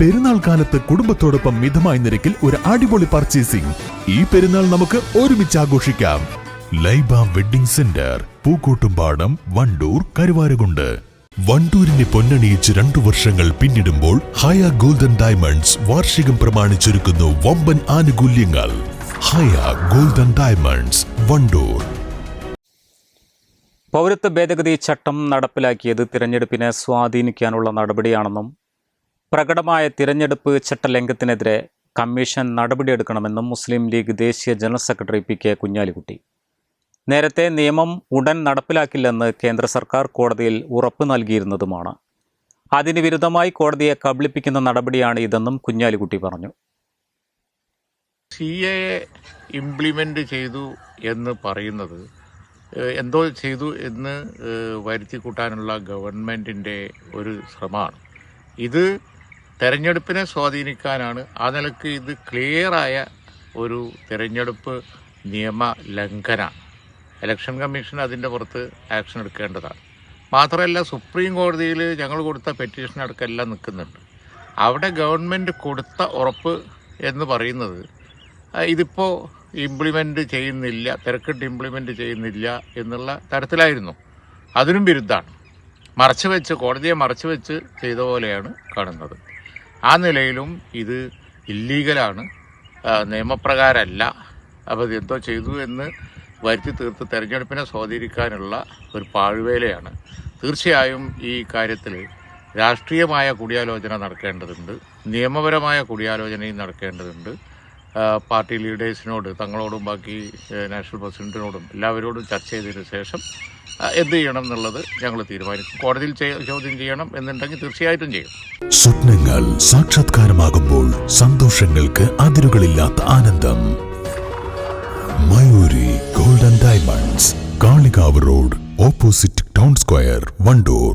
പെരുന്നാൾ കാലത്ത് കുടുംബത്തോടൊപ്പം മിതമായ നിരക്കിൽ ഒരു അടിപൊളി പർച്ചേസിംഗ് ഈ പെരുന്നാൾ നമുക്ക് ഒരുമിച്ച് ആഘോഷിക്കാം. Laiba wedding centre Pookkottumpadam Wandoor Karuvarakundu. വണ്ടൂരിനെ പൊന്നണിയിച്ച് രണ്ടു വർഷങ്ങൾ പിന്നിടുമ്പോൾ ഹയ ഗോൾഡൻ ഡയമണ്ട്സ് വാർഷികം പ്രമാണിച്ചൊരുക്കുന്നു വമ്പൻ ആനുകൂല്യങ്ങൾ. Haya Golden Diamonds Wandoor. പൗരത്വ ഭേദഗതി ചട്ടം നടപ്പിലാക്കിയത് തിരഞ്ഞെടുപ്പിനെ സ്വാധീനിക്കാനുള്ള നടപടിയാണെന്നും പ്രകടമായ തിരഞ്ഞെടുപ്പ് ചട്ടലംഘനത്തിനെതിരെ കമ്മീഷൻ നടപടിയെടുക്കണമെന്നും മുസ്ലിം ലീഗ് ദേശീയ general secretary P K Kunhalikutty. നേരത്തെ നിയമം ഉടൻ നടപ്പിലാക്കില്ലെന്ന് കേന്ദ്ര സർക്കാർ കോടതിയിൽ ഉറപ്പ് നൽകിയിരുന്നതുമാണ്. അതിന് വിരുദ്ധമായി കോടതിയെ കബളിപ്പിക്കുന്ന നടപടിയാണ് ഇതെന്നും കുഞ്ഞാലിക്കുട്ടി പറഞ്ഞു. സി എ ഇംപ്ലിമെന്റ് ചെയ്തു എന്ന് പറയുന്നത് എന്തോ ചെയ്തു എന്ന് വരുത്തി കൂട്ടാനുള്ള ഗവൺമെന്റിന്റെ ഒരു ശ്രമമാണ്. ഇത് തെരഞ്ഞെടുപ്പിനെ സ്വാധീനിക്കാനാണ് ആ നിലയ്ക്ക് ഇത് ക്ലിയറായ ഒരു തിരഞ്ഞെടുപ്പ് നിയമ ലംഘന ഇലക്ഷൻ കമ്മീഷൻ അതിന്റെ പുറത്ത് ആക്ഷൻ എടുക്കേണ്ടതാണ്. മാത്രമല്ല സുപ്രീം കോടതിയിൽ ഞങ്ങൾ കൊടുത്ത പെറ്റീഷൻ അടക്കമെല്ലാം നിൽക്കുന്നുണ്ട്. അവിടെ ഗവൺമെന്റ് കൊടുത്ത ഉറപ്പ് എന്ന് പറയുന്നത് ഇതിപ്പോൾ ഇംപ്ലിമെന്റ് ചെയ്യുന്നില്ല തിരക്കിട്ട് ഇംപ്ലിമെന്റ് ചെയ്യുന്നില്ല എന്നുള്ള തരത്തിലായിരുന്നു. അതിനും വിരുദ്ധമാണ്. മറച്ചു വെച്ച് കോടതിയെ മറച്ചു വെച്ച് ചെയ്ത പോലെയാണ് കാണുന്നത്. ആ നിലയിലും ഇത് ഇല്ലീഗലാണ്. നിയമപ്രകാരമല്ല അപ്പോൾ ഇത് എന്തോ ചെയ്തു എന്ന് വരുത്തി തീർത്ത് തെരഞ്ഞെടുപ്പിനെ സ്വാധീനിക്കാനുള്ള ഒരു പാഴ്വേലയാണ്. തീർച്ചയായും ഈ കാര്യത്തിൽ രാഷ്ട്രീയമായ കൂടിയാലോചന നടക്കേണ്ടതുണ്ട്. നിയമപരമായ കൂടിയാലോചനയും നടക്കേണ്ടതുണ്ട്. പാർട്ടി ലീഡേഴ്സിനോട് തങ്ങളോടും ബാക്കി നാഷണൽ പ്രസിഡന്റിനോടും എല്ലാവരോടും ചർച്ച ചെയ്തതിന് ശേഷം എന്ത് ചെയ്യണം എന്നുള്ളത് ഞങ്ങൾ തീരുമാനിക്കും. കോടതിയിൽ ചോദ്യം ചെയ്യണം എന്നുണ്ടെങ്കിൽ തീർച്ചയായിട്ടും ചെയ്യും. സ്വപ്നങ്ങൾ സാക്ഷാത്കാരമാകുമ്പോൾ സന്തോഷങ്ങൾക്ക് അതിരുകളില്ലാത്ത ആനന്ദം. Mayuri golden diamonds Kalikavu road opposite town square Wandoor.